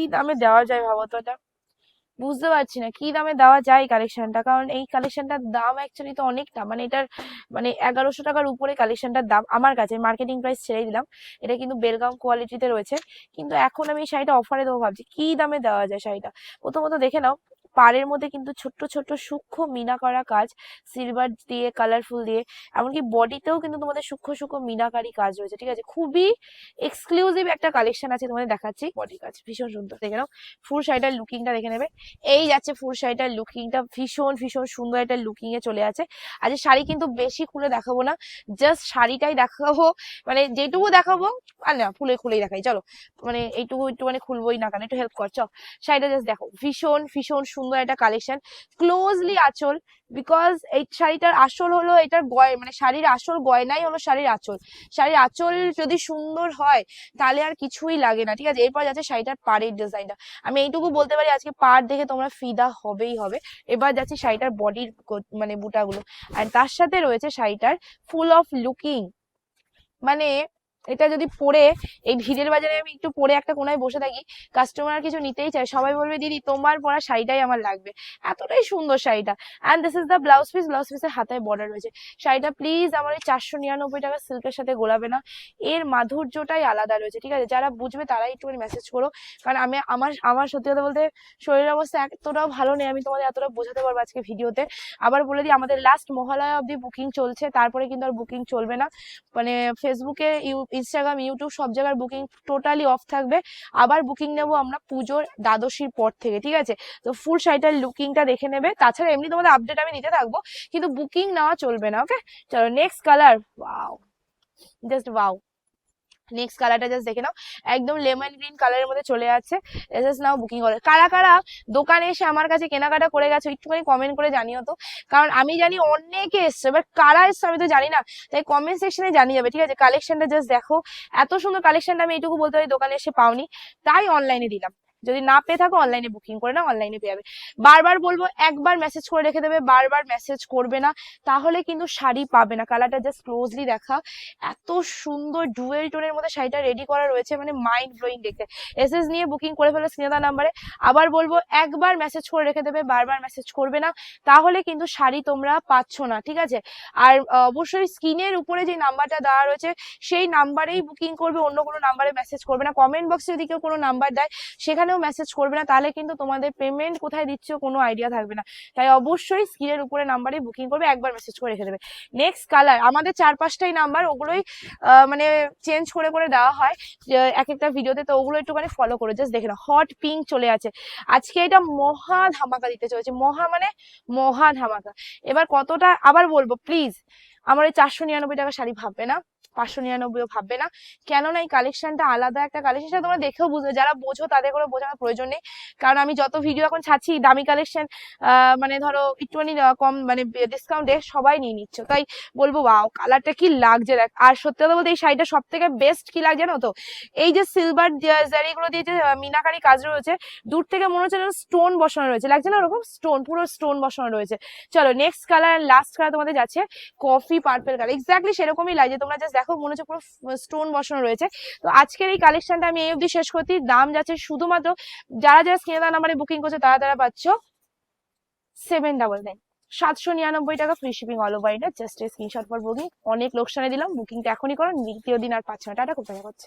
কি দামে দেওয়া যায় ভাবো তো এটা? বুঝতে পারছি না, কি দামে দেওয়া যায় কালেকশনটা কারণ এই কালেকশনটার দাম অ্যাকচুয়ালি তো অনেকটা মানে এটার মানে এগারোশো টাকার উপরে কালেকশনটার দাম আমার কাছে মার্কেটিং প্রাইস ছেড়েই দিলাম। এটা কিন্তু বেলগাম কোয়ালিটিতে রয়েছে। কিন্তু এখন আমি শাড়িটা অফারে দেবো ভাবছি, কি দামে দেওয়া যায় শাড়িটা? প্রথমত দেখে নাও পাড়ের মধ্যে কিন্তু ছোট্ট ছোট্ট সূক্ষ্ম মিনা করা কাজ সিলভার দিয়ে কালারফুল দিয়ে, এমনকি বডিতেও কিন্তু তোমাদের সূক্ষ্ম সূক্ষ্ম মিনাকারি কাজ রয়েছে, ঠিক আছে? খুবই এক্সক্লুসিভ একটা কালেকশন আছে তোমাদের দেখাচ্ছি। বডি কাজ, ভীষণ সুন্দর, দেখে নাও। ফুল শাড়িটার লুকিংটা দেখে নেবে। এই যাচ্ছে ফুল শাড়িটার লুকিংটা ভীষণ ভীষণ সুন্দর একটা লুকিং এ চলে আছে। আজ শাড়ি কিন্তু বেশি খুলে দেখাবো না জাস্ট শাড়িটাই দেখাবো মানে যেটুকু দেখাবো, আর না, ফুলে খুলেই দেখাই, চলো। মানে এইটুকু একটুখানি খুলবোই না কেন, একটু হেল্প কর শাড়িটা জাস্ট দেখো, ভীষণ ভীষণ সুন্দর একটা কালেকশন ক্লোজলি আঁচল বিকজ এই শাড়িটার আসল হলো এটার গয় মানে শাড়ির আসল গয়নাই হলো শাড়ির আঁচল। শাড়ির আঁচল যদি সুন্দর হয়, তাহলে আর কিছুই লাগে না, ঠিক আছে? এরপর যাচ্ছে শাড়িটার পাড়ের ডিজাইনটা আমি এইটুকু বলতে পারি, আজকে পাড় দেখে তোমরা ফিদা হবেই হবে। এবার যাচ্ছে শাড়িটার বডির মানে বুটাগুলো। আর তার সাথে রয়েছে শাড়িটার ফুল অফ লুকিং মানে এটা যদি পরে এই ভিড়ের বাজারে আমি একটু পরে একটা কোনায় বসে থাকি কাস্টমার কিছু নিতেই চায়, সবাই বলবে, দিদি, তোমার পরা শাড়িটাই আমার লাগবে। এতটাই সুন্দর শাড়িটা। And this is the blouse piece blouse পিসের হাতায় বর্ডার রয়েছে। শাড়িটা প্লিজ আমার এই চারশো নিরানব্বই টাকা সিল্কের সাথে গোলাবে না। এর মাধুর্যটাই আলাদা রয়েছে, ঠিক আছে? যারা বুঝবে তারাই একটুখানি মেসেজ করো। কারণ আমি, আমার আমার সত্যি কথা বলতে শরীরের অবস্থা এতটাও ভালো নেই, আমি তোমাদের এতটা বোঝাতে পারব আজকে ভিডিওতে। আবার বলে দিই, আমাদের লাস্ট মহালয়া অবধি বুকিং চলছে, তারপরে কিন্তু আর বুকিং চলবে না। মানে ফেসবুকে ইনস্টাগ্রাম ইউটিউব সব জায়গার বুকিং টোটালি অফ থাকবে। আবার বুকিং নেব আমরা পুজোর দ্বাদশীর পর থেকে, ঠিক আছে? তো ফুল শাড়িটার লুকিংটা দেখে নেবে। তাছাড়া এমনি তোমাদের আপডেট আমি নিতে থাকব, কিন্তু বুকিং নেওয়া চলবে না ওকে চলো next colour wow just wow next কালারটা জাস্ট দেখে নাও। একদম লেমন গ্রিন কালারের মধ্যে চলে যাচ্ছে। নাও বুকিং করে কারা কারা দোকানে এসে আমার কাছে কেনাকাটা করে গেছো, একটুখানি কমেন্ট করে জানিও তো। কারণ আমি জানি অনেকে এসছে এবার কারা এসছে আমি তো জানি না। তাই কমেন্ট সেকশনে জানিয়ে যাবে, ঠিক আছে? কালেকশনটা জাস্ট দেখো। এত সুন্দর কালেকশনটা আমি এইটুকু বলতে পারি দোকানে এসে পাওনি। তাই অনলাইনে দিলাম। যদি না পেয়ে থাকো অনলাইনে বুকিং করে না অনলাইনে পেয়ে যাবে। বারবার বলব, একবার মেসেজ করে রেখে দেবে, বারবার মেসেজ করবে না, তাহলে কিন্তু শাড়ি পাবে না। কালারটা জাস্ট ক্লোজলি দেখা এত সুন্দর ডুয়েল টোনের মধ্যে শাড়িটা রেডি করা রয়েছে মানে মাইন্ড ব্লোয়িং দেখতে। এসএস নিয়ে বুকিং করে ফেলো স্নেহদা নাম্বারে আবার বলব, একবার মেসেজ করে রেখে দেবে, বারবার মেসেজ করবে না, তাহলে কিন্তু শাড়ি তোমরা পাচ্ছ না, ঠিক আছে? আর অবশ্যই স্ক্রিনের উপরে যে নাম্বারটা দেওয়া রয়েছে, সেই নাম্বারেই বুকিং করবে, অন্য কোনো নাম্বারে মেসেজ করবে না। কমেন্ট বক্সে যদি কেউ কোনো নাম্বার দেয় সেখানেও মেসেজ করবে না, তাহলে কিন্তু তোমাদের পেমেন্ট কোথায় দিচ্ছ কোনো আইডিয়া থাকবে না। তাই অবশ্যই স্ক্রিনের উপরে নাম্বারে বুকিং করবে, একবার মেসেজ করে রেখে দেবে। নেক্সট কালার আমাদের চার পাঁচটাই নাম্বার ওগুলোই মানে চেঞ্জ করে করে দেওয়া হয় এক একটা ভিডিওতে তো ওগুলো একটুখানি ফলো করে জাস্ট দেখে না হট পিঙ্ক চলে আছে। আজকে এটা মহা ধামাকা দিতে চলেছে। মহা মানে মহা ধামাকা। এবার কতটা, আবার বলব প্লিজ আমার এই চারশো নিরানব্বই টাকা শাড়ি ভাববে না। পাঁচশো নিরানব্বইও ভাববে না। কেননা এই কালেকশনটা আলাদা একটা কালেকশন সেটা তোমরা দেখেও বুঝবে। যারা বোঝো, তাদের কোনো বোঝানোর প্রয়োজন নেই। কারণ আমি যত ভিডিও এখন ছাড়ছি, দামি কালেকশন মানে ধরো একটুখানি কম মানে ডিসকাউন্টে সবাই নিয়ে নিচ্ছ। তাই বলব ওয়াও কালারটা কি লাগছে, দেখ। আর সত্যি কথা বলতে এই শাড়িটা সব থেকে বেস্ট কি লাগছে জানো তো? এই যে সিলভার জারিগুলো দিয়ে যে মিনাকারি কাজ রয়েছে, দূর থেকে মনে হচ্ছে যেন স্টোন বসানো রয়েছে। লাগছে না ওরকম? স্টোন পুরো স্টোন বসানো রয়েছে। চলো নেক্সট কালার লাস্ট কালার তোমাদের যাচ্ছে কফি পার্পেল কালার এক্স্যাক্টলি সেরকমই লাগছে তোমরা জাস্ট দেখো মনে হচ্ছে পুরো স্টোন বসানো রয়েছে। তো আজকের এই কালেকশনটা আমি এই অবধি শেষ করছি। দাম যাচ্ছে শুধুমাত্র যারা যারা স্ক্রিনে দেওয়া নাম্বারে বুকিং করছে, তারা তারা পাচ্ছ সেভেন ডাবল নাইন সাতশো নিরানব্বই টাকা free shipping all over India just screenshot for booking অনেক লোকসানে দিলাম। বুকিংটা এখনই করো। দ্বিতীয় দিন আর পাচ্ছ না। টাটা টাকা করছে।